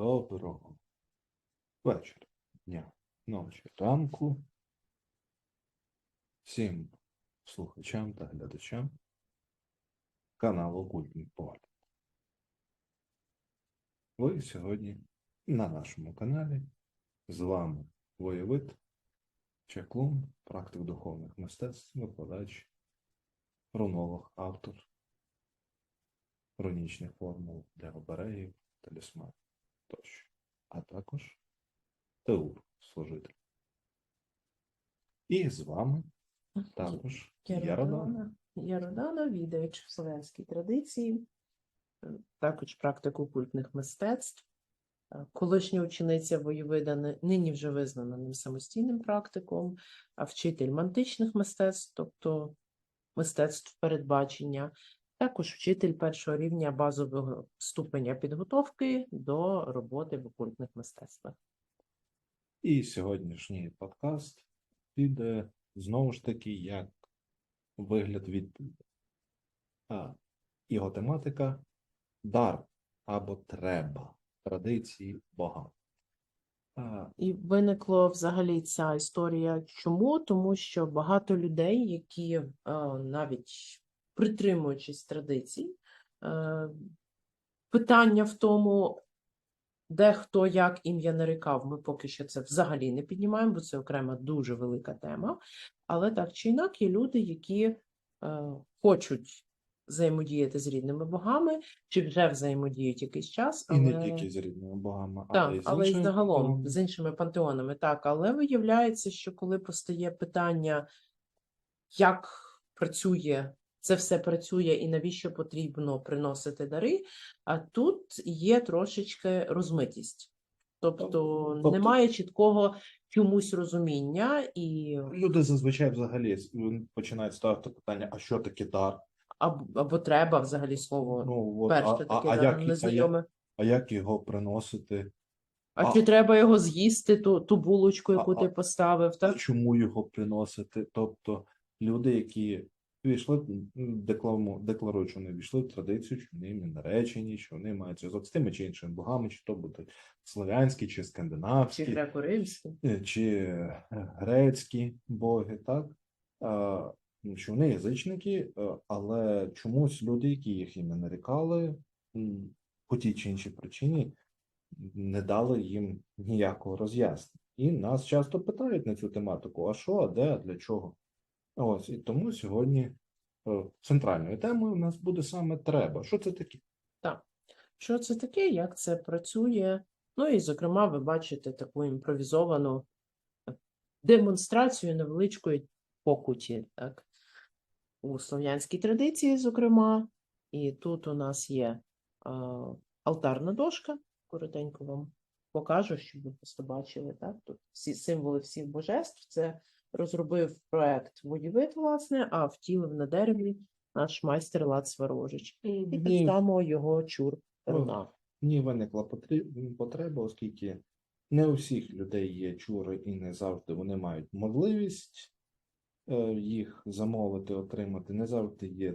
Доброго вечора, дня, ночі, ранку. Всім слухачам та глядачам каналу Культний Погляд. Ви сьогодні на нашому каналі. З вами воєвид, чаклун, практик духовних мистецтв, викладач, рунолог, автор рунічних формул для оберегів, талісманів тощо, а також Теур, служитель. І з вами також Яродан. Яродана. Яродана, відач в слов'янській традиції, також практик окультних мистецтв, колишня учениця воєвида, нині вже визнана ним самостійним практиком, а вчитель мантичних мистецтв, тобто мистецтв передбачення, також вчитель першого рівня базового ступеня підготовки до роботи в окультних мистецтвах. І сьогоднішній подкаст піде знову ж таки як вигляд відповіді. А його тематика дар або треба традиції Бога. А, І виникла взагалі ця історія. Чому? Тому що багато людей, які навіть притримуючись традицій, е, питання в тому, де хто як ім'я нарікав, ми поки що це взагалі не піднімаємо, бо це окрема дуже велика тема. Але так чи інак, є люди, які е, хочуть взаємодіяти з рідними богами, чи вже взаємодіють якийсь час, І не тільки з рідними богами, так, але й з але іншими загалом з іншими пантеонами, так. Але виявляється, що коли постає питання, як працює, це все працює і навіщо потрібно приносити дари, а тут є трошечки розмитість. Тобто Тобто- немає чіткого чомусь розуміння, і Люди зазвичай взагалі починають ставити питання, а що таке дар? або, або треба взагалі слово Ну, от, перше а, таке а, а, да, як, і- а, як, незнайоме. а як його приносити? А, а- чи треба його з'їсти, ту, ту булочку, яку А- ти поставив? Так? чому його приносити? Тобто люди, які війшли, декларують, що вони війшли в традицію, що вони наречені, що вони мають зв'язок з тими чи іншими богами, чи то будуть славянські, чи Чи скандинавські, греко-римський? е, чи е, грецькі боги, так? А, Що вони язичники, е, але чомусь люди, які їх ім'я нарікали, по тій чи іншій причині не дали їм ніякого роз'яснення. І нас часто питають на цю тематику: а що, а де, а для чого? Ось, і тому сьогодні е, центральною темою у нас буде саме треба. Що це таке? Так, Що це таке, як це працює? Ну і, зокрема, ви бачите таку імпровізовану е, демонстрацію невеличкої покуті, так? У слов'янській традиції, зокрема, і тут у нас є е, алтарна дошка, коротенько вам покажу, щоб ви просто бачили, так? Тут всі символи всіх божеств. Це розробив проект Воєвид, власне, а втілив на дереві наш майстер Лад Сварожич. І так само його чур руна. ні виникла потреба, оскільки не у всіх людей є чури, і не завжди вони мають можливість е, їх замовити, отримати. Не завжди є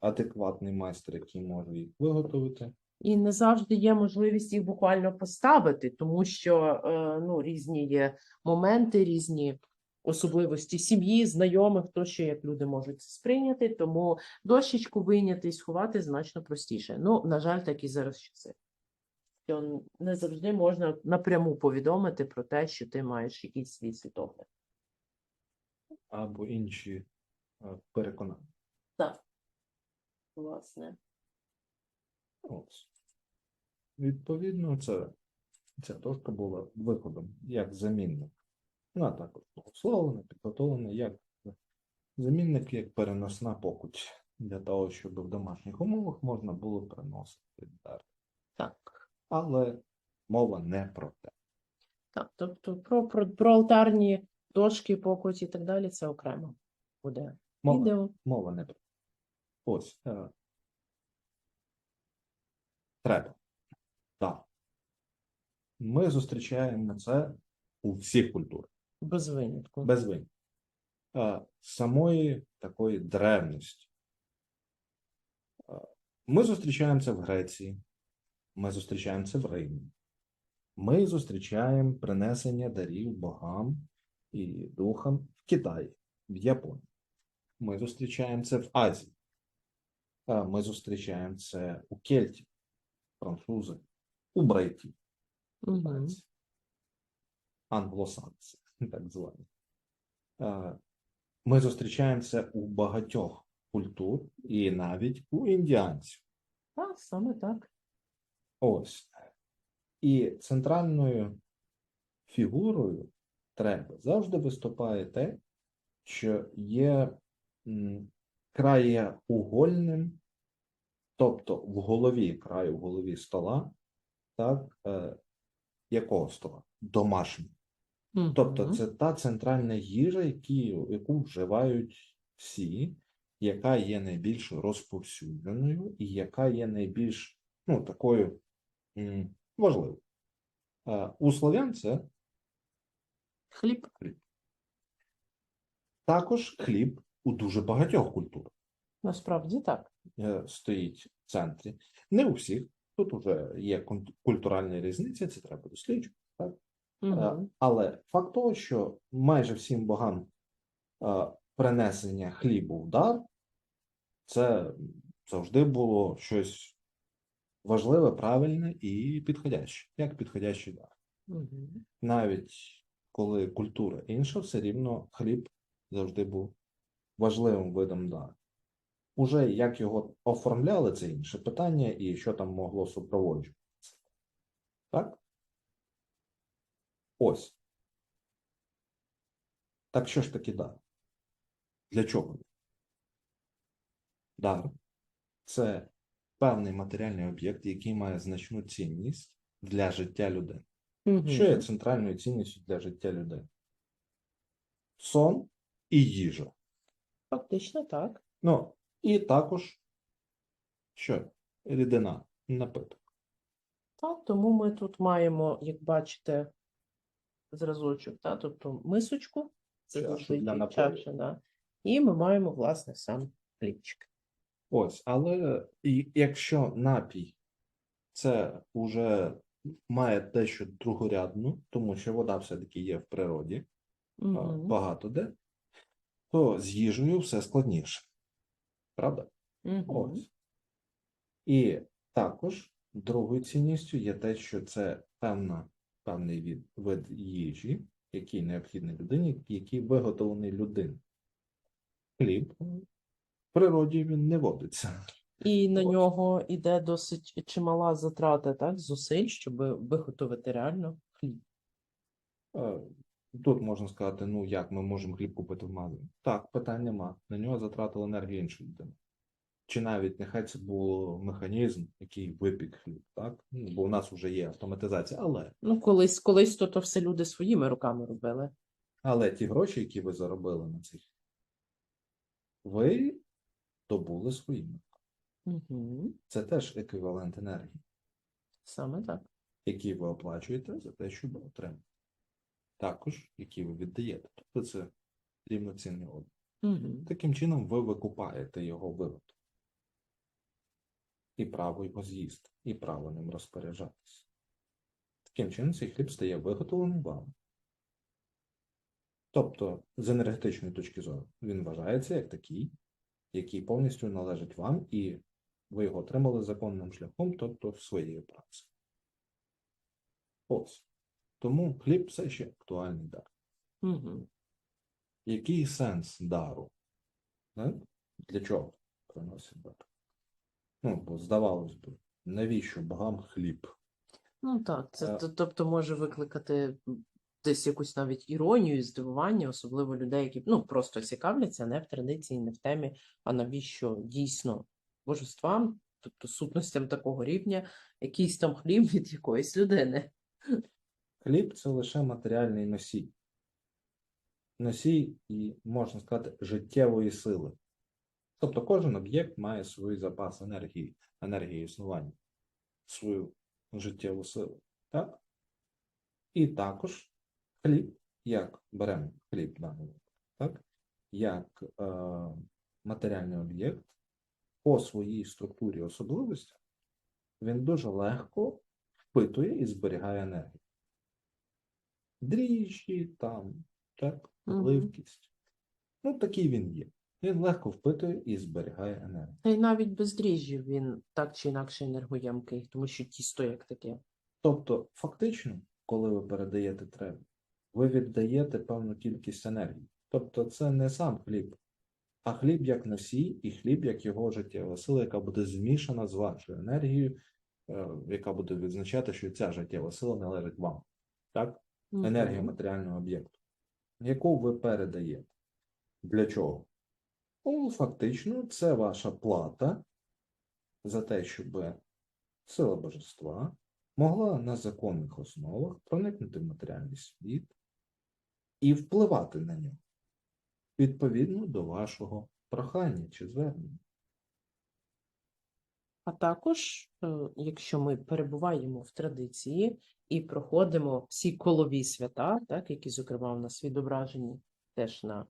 адекватний майстер, який може їх виготовити. І не завжди є можливість їх буквально поставити, тому що е, ну, різні є моменти, різні особливості сім'ї, знайомих, то що як люди можуть це сприйняти. Тому дощечку вийняти і сховати значно простіше. Ну, на жаль, такі зараз часи. Що не завжди можна напряму повідомити про те, що ти маєш якийсь свій світогляд. або інші е, переконання. Так, власне. Ось. Відповідно, це, ця дошка була виходом як замінник. Вона також благословлена, підготовлена як замінник, як переносна покуть для того, щоб в домашніх умовах можна було приносити дар. Так. Але мова не про те. Так, тобто про, про, про алтарні дошки, покуті і так далі, це окремо буде Мова, відео. мова не про те. Ось. Е, треба. Так. Ми зустрічаємо це у всіх культурах. Без винятку. без вин. А, самої такої древності. А, Ми зустрічаємо це в Греції, ми зустрічаємо це в Римі, ми зустрічаємо принесення дарів богам і духам в Китаї, в Японії. Ми зустрічаємо це в Азії. Ми зустрічаємо це у кельтів, французи, у брейтів, Угу. англосакси, так звані. Ми зустрічаємо це у багатьох культур і навіть у індіанців. Так, саме так. Ось. І центральною фігурою треба завжди виступає те, що є краєугольним, тобто в голові, краю в голові стола, так, е, якого стола? Домашнього. Тобто це та центральна їжа, які, яку вживають всі, яка є найбільш розповсюдженою і яка є найбільш ну, такою м, важливою. У слов'ян це хліб. також хліб у дуже багатьох культурах Насправді так. е, стоїть в центрі. Не у всіх. Тут вже є культуральні різниці, це треба досліджувати. Е, Угу. Але факт того, що майже всім богам е, принесення хлібу в дар, це завжди було щось важливе, правильне і підходяще, як підходящий дар. Угу. Навіть коли культура інша, все рівно хліб завжди був важливим видом дару. Уже як його оформляли, це інше питання, і що там могло супроводжувати. це. Так? Ось. Так що ж таки дар? Для чого? Дар це певний матеріальний об'єкт, який має значну цінність для життя людини. Що є центральною цінністю для життя людини? Сон і їжа. Фактично так. Ну, і також що? Рідина, напиток. Так, тому ми тут маємо, як бачите, зразочок, та, тобто мисочку, це Чашу для напою. чаша, да. і ми маємо, власне, сам хлібчик. Ось, але і- якщо напій це вже має дещо другорядну, тому що вода все-таки є в природі, а, багато де, то з їжею все складніше. Правда? Угу. Ось. І також другою цінністю є те, що це певна, певний від, вид їжі, який необхідний людині, який виготовлений людиною. Хліб в природі він не водиться. І на Ось. нього йде досить чимала затрата, так, зусиль, щоб виготовити реально хліб. Е, Тут можна сказати, ну як ми можемо хліб купити в магазині? Так, питань нема. На нього затратили енергію інші людини. Чи навіть нехай це був механізм, який випік хліб, так? Ну, бо у нас вже є автоматизація, але Ну, колись, колись то, то все люди своїми руками робили. Але ті гроші, які ви заробили на цих, ви добули своїми. Угу. Це теж еквівалент енергії, Саме так. який ви оплачуєте за те, щоб отримати. Також, які ви віддаєте. Тобто це рівноцінний обмін. Угу. Таким чином ви викупаєте його вигоду. І право його з'їсти, і право ним розпоряджатися. Таким чином цей хліб стає виготовленим вами. Тобто, з енергетичної точки зору, він вважається як такий, який повністю належить вам, і ви його отримали законним шляхом, тобто своєю працею. Ось. Тому хліб все ще актуальний дар. Угу. Який сенс дару? Так? Для чого приносить дар? Ну, бо здавалось би, навіщо богам хліб? Ну так, це Е. то- тобто може викликати десь якусь навіть іронію і здивування, особливо людей, які ну просто цікавляться не в традиції, не в темі, а навіщо дійсно божествам, тобто сутностям такого рівня, якийсь там хліб від якоїсь людини. Хліб це лише матеріальний носій. Носій і, можна сказати, життєвої сили. Тобто кожен об'єкт має свій запас енергії, енергії існування, свою життєву силу. Так? І також хліб, як беремо хліб даному так? як е, матеріальний об'єкт по своїй структурі особливості, він дуже легко впитує і зберігає енергію. дріжджі, там, так, Мгм. пливкість. Ну, такий він є. Він легко впитує і зберігає енергію. Та й навіть без дріжджів він так чи інакше енергоємкий, тому що тісто як таке. Тобто, фактично, коли ви передаєте требу, ви віддаєте певну кількість енергії. Тобто, це не сам хліб, а хліб як носій, і хліб як його життєва сила, яка буде змішана з вашою енергією, е, яка буде відзначати, що ця життєва сила належить вам. Так? Енергія матеріального об'єкту, яку ви передаєте. Для чого? Фактично, це ваша плата за те, щоб сила божества могла на законних основах проникнути в матеріальний світ і впливати на нього відповідно до вашого прохання чи звернення. А також, е, якщо ми перебуваємо в традиції і проходимо всі колові свята, так, які, зокрема, у нас відображені теж на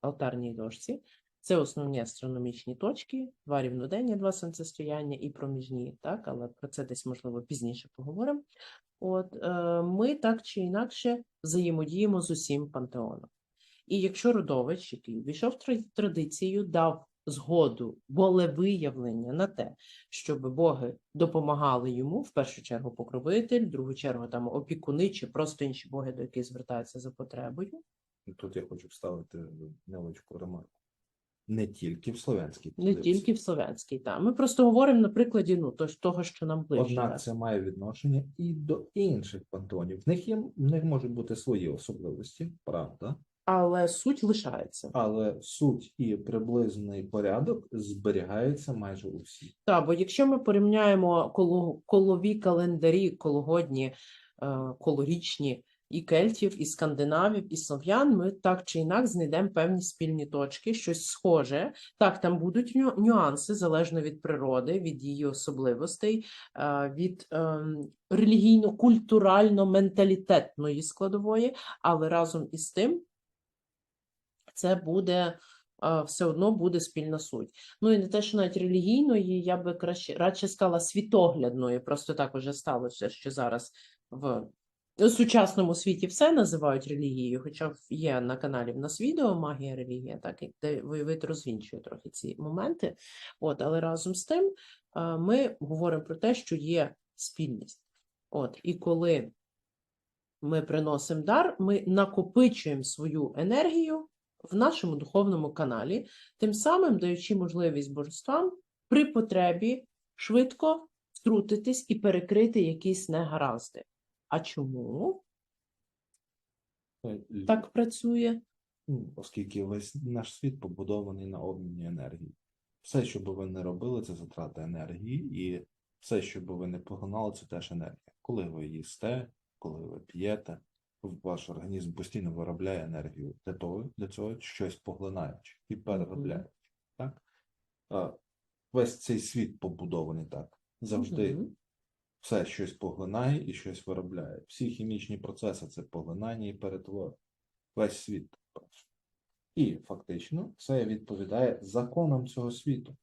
алтарній дошці, це основні астрономічні точки, два рівнодення, два сонцестояння і проміжні, так, але про це десь, можливо, пізніше поговоримо. От, е, ми так чи інакше взаємодіємо з усім пантеоном. І якщо родович, який увійшов в традицію, дав згоду, волевиявлення на те, щоб боги допомагали йому, в першу чергу покровитель, в другу чергу там опікуни чи просто інші боги, до яких звертаються за потребою. Тут я хочу вставити невеличку ремарку. Не тільки в слов'янській Не тільки в слов'янській, та ми просто говоримо на прикладі ну, тож- того, що нам ближче. Однак це має відношення і до інших пантеонів. В них є в них можуть бути свої особливості, правда, Але суть лишається. але суть і приблизний порядок зберігається майже у всіх. Так, бо якщо ми порівняємо коло, колові календарі, кологодні, е, колорічні і кельтів, і скандинавів, і слов'ян, ми так чи інакше знайдемо певні спільні точки, щось схоже. Так, там будуть ню- нюанси залежно від природи, від її особливостей, е, від ем, релігійно-культурально-менталітетної складової, але разом із тим це буде е, все одно буде спільна суть. Ну і не те, що навіть релігійної, я би краще радше сказала світоглядної. Просто так уже сталося, що зараз в сучасному світі все називають релігією, хоча є на каналі в нас відео Магія релігія, так де виявити розвінчує трохи ці моменти. От, але разом з тим ми говоримо про те, що є спільність. От, і коли ми приносимо дар, ми накопичуємо свою енергію в нашому духовному каналі, тим самим даючи можливість божествам при потребі швидко втрутитись і перекрити якісь негаразди. А чому Е, так працює? Ну, Оскільки весь наш світ побудований на обміні енергії. Все, що би ви не робили, це затрата енергії, і все, що би ви не поглинали, це теж енергія. Коли ви їсте, коли ви п'єте, ваш організм постійно виробляє енергію для того, для цього щось поглинаючи і переробляючи. Так? Весь цей світ побудований так. Завжди Мгм. Все щось поглинає і щось виробляє. Всі хімічні процеси це поглинання і перетвор. Весь світ. І фактично це відповідає законам цього світу.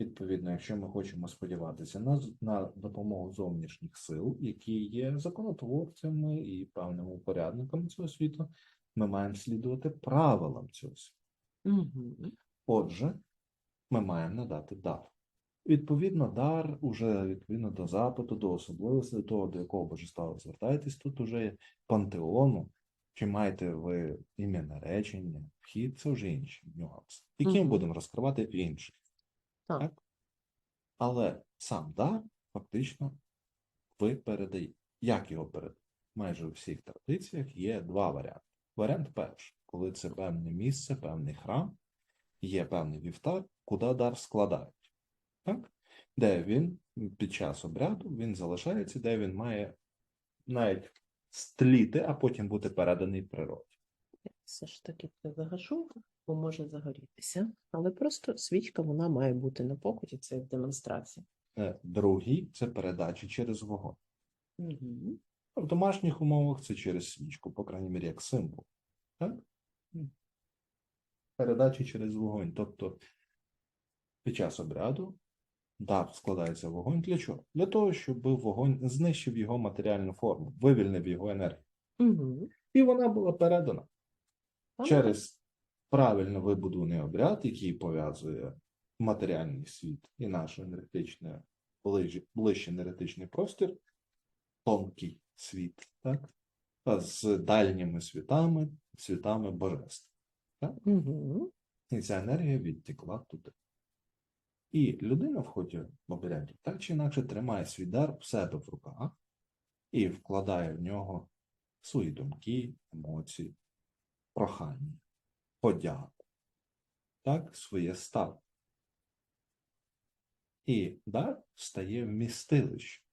Відповідно, якщо ми хочемо сподіватися на, на допомогу зовнішніх сил, які є законотворцями і певними упорядниками цього світу, ми маємо слідувати правилам цього світу. Мгм. Отже, ми маємо надати дар. Відповідно, дар уже відповідно до запиту, до особливостей, до того, до якого божества ви звертаєтесь, тут уже є пантеону, чи маєте ви ім'я наречення, вхід, це вже інші нюанси, які ми Мгм. будемо розкривати в інших. Так. Але сам дар фактично ви передаєте. Як його передати? Майже у всіх традиціях є два варіанти. Варіант перший, коли це певне місце, певний храм, є певний вівтар, куди дар складають. Так? Де він під час обряду він залишається, де він має навіть стліти, а потім бути переданий природі. Все ж таки це загашу, бо може загорітися. Але просто свічка вона має бути на покуті, це як демонстрація. Е, Другий це передача через вогонь. Мгм. В домашніх умовах це через свічку, по крайній мірі, як символ. Так? Передача через вогонь. Тобто під час обряду дар складається вогонь для чого? Для того, щоб вогонь знищив його матеріальну форму, вивільнив його енергію. Угу. І вона була передана через правильно вибудований обряд, який пов'язує матеріальний світ і наш енергетичний, ближче, енергетичний простір, тонкий світ, так? З дальніми світами, світами божеств. Угу. І ця енергія відтекла туди. І людина в ході в так чи інакше тримає свій дар в себе в руках і вкладає в нього свої думки, емоції, прохання, подяку, так, своє став. І дар стає вмістилищем.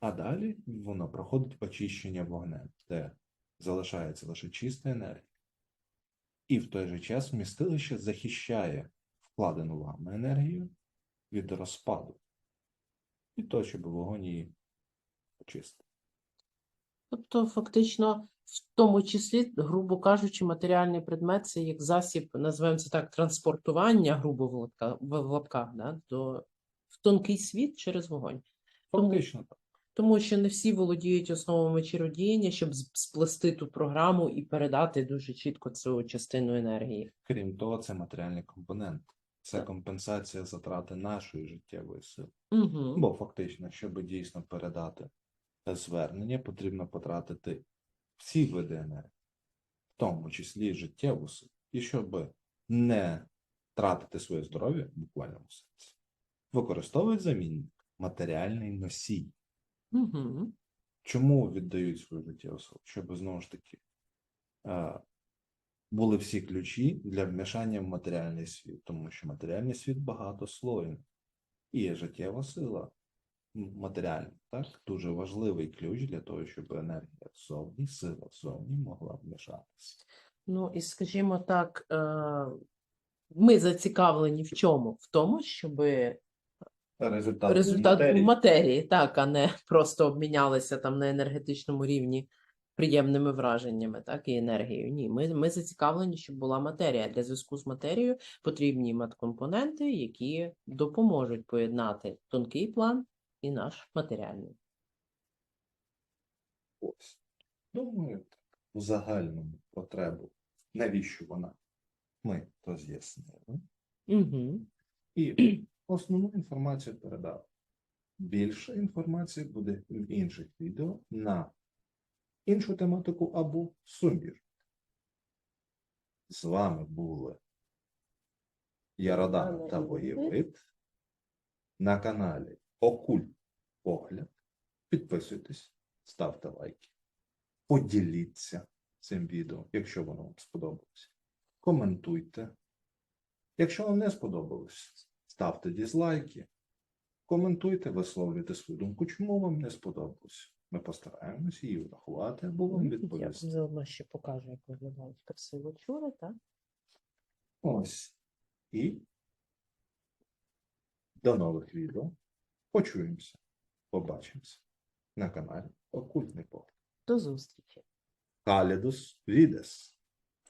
А далі воно проходить очищення вогнем, де залишається лише чиста енергія. І в той же час вмістилище захищає вкладену вами енергію від розпаду. І то, щоб вогонь її очистив. Тобто, фактично, в тому числі, грубо кажучи, матеріальний предмет це як засіб, називаємо це так, транспортування, грубо в лапках, в лапках да, до, в тонкий світ через вогонь. Тому- Фактично так. Тому що не всі володіють основами чародіяння, щоб сплести ту програму і передати дуже чітко цю частину енергії. Крім того, це матеріальний компонент. Це компенсація затрати нашої життєвої сили. Угу. Бо фактично, щоб дійсно передати звернення, потрібно потратити всі види енергії, в тому числі життєву силу. І щоб не тратити своє здоров'я в буквальному сенсі, використовують замінник матеріальний носій. Угу. Чому віддають свою життєву силу? Щоб знову ж таки е, були всі ключі для вмішання в матеріальний світ, тому що матеріальний світ багатослойний. І життєва сила матеріальна, так, дуже важливий ключ для того, щоб енергія ззовні, сила ззовні могла вмішатися. Ну і скажімо так, е, ми зацікавлені в чому? В тому, щоб Результат, результат в матерії, так, а не просто обмінялися там на енергетичному рівні приємними враженнями, так, і енергією. Ні, ми, ми зацікавлені, щоб була матерія. Для зв'язку з матерією потрібні маткомпоненти, які допоможуть поєднати тонкий план і наш матеріальний. Ось. Думаю, так, в загальному потребу, навіщо вона? Ми то з'яснили. Угу. І основну інформацію передав. Більше інформації буде в інших відео на іншу тематику або суміш. З вами були Яродан та Воєвид на каналі Окульт Погляд. Підписуйтесь, ставте лайки, поділіться цим відео, якщо воно вам сподобалось. Коментуйте. Якщо вам не сподобалось, ставте дізлайки, коментуйте, висловлюйте свою думку, чому вам не сподобалось. Ми постараємось її врахувати або вам Я відповісти. заодно ще покажу, як виглядають красиво чури, так? Ось. І до нових відео. Почуємося, побачимося на каналі Окультний Порт. До зустрічі! Калідус Відес.